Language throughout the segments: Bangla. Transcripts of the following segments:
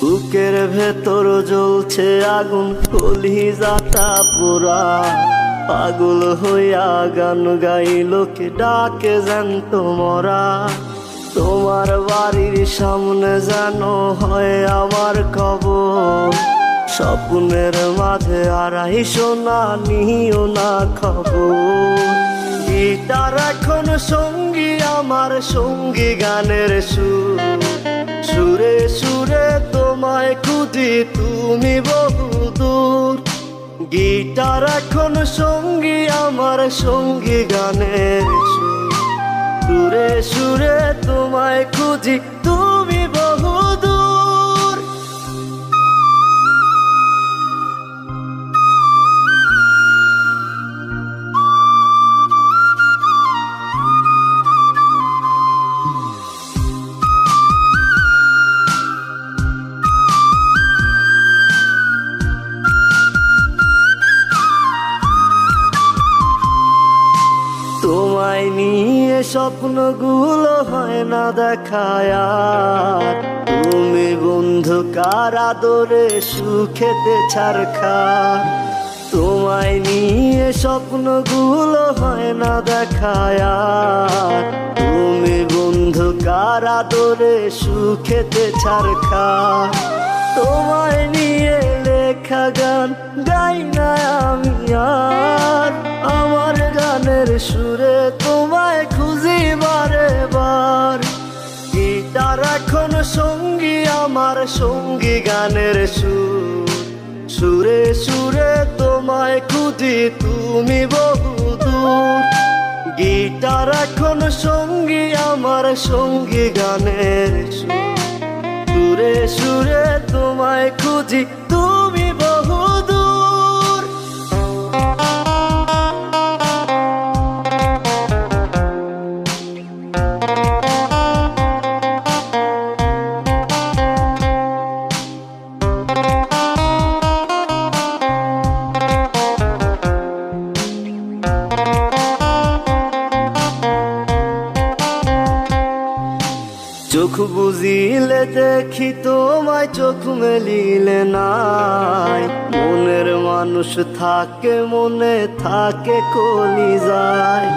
বুকের ভেতর জ্বলছে আগুন কলি যাতা পোড়া। পাগল হইয়া গান গাই লোকে ডাকে জ্যান্ত মরা তোমার বাড়ির সামনে যেন হয় আমার খবর। স্বপ্নের মাঝে আড়াই সোনা, নিও না খবর। গিটার এখন সঙ্গী, আমার সঙ্গী গানের সুরে। তোমায় খুঁজি তুমি বহু দূর। গিটার এখন সঙ্গী, আমার সঙ্গী গানের সুরে। সুরে তোমায় খুঁজি, তুমি বহু স্বপ্নগুলো হয় না দেখায় তুমি বন্ধু, কার আদরে সুখেতে ছাড়খা তোমায় নিয়ে স্বপ্নগুলো হয় না দেখায় তুমি বন্ধু, কার আদরে সুখেতে ছাড়খা তোমায় নিয়ে লেখা গান, গাই না আমি আর। এখন সঙ্গী, আমার সঙ্গী গানের সুর। সুরে সুরে তোমায় খুঁজি, তুমি বহুদূর গিটার এখন সঙ্গী, আমার সঙ্গী গানের সুর। সুরে সুরে তোমায় খুঁজি, তুমি চোখ বুঝিলে দেখি তোমায় চোখ মেলিলে নাই। মনের মানুষ থাকে, মনে থাকে, কলি যায়।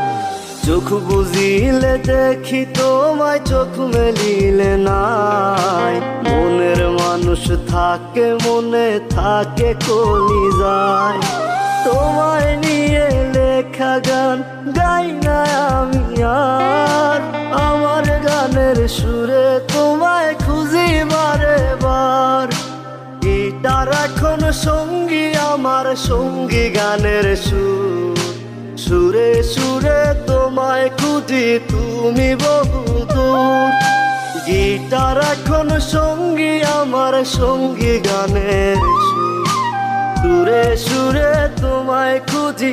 চোখ বুঝিলে দেখি তোমায় চোখ মেলিলে নাই। মনের মানুষ থাকে, মনে থাকে, কলি যায়। তোমায় নিয়ে লেখা গান গাই না আমি আর। আমার গানের সুরে তোমায় খুঁজি বারে বার। গিটার এখন সঙ্গী, আমার সঙ্গী গানের সুর। সুরে সুরে তোমায় খুঁজি, তুমি বহু দূর। গিটার এখন সঙ্গী, আমার সঙ্গী গানের সুর। সুরে সুরে তোমায় খুঁজি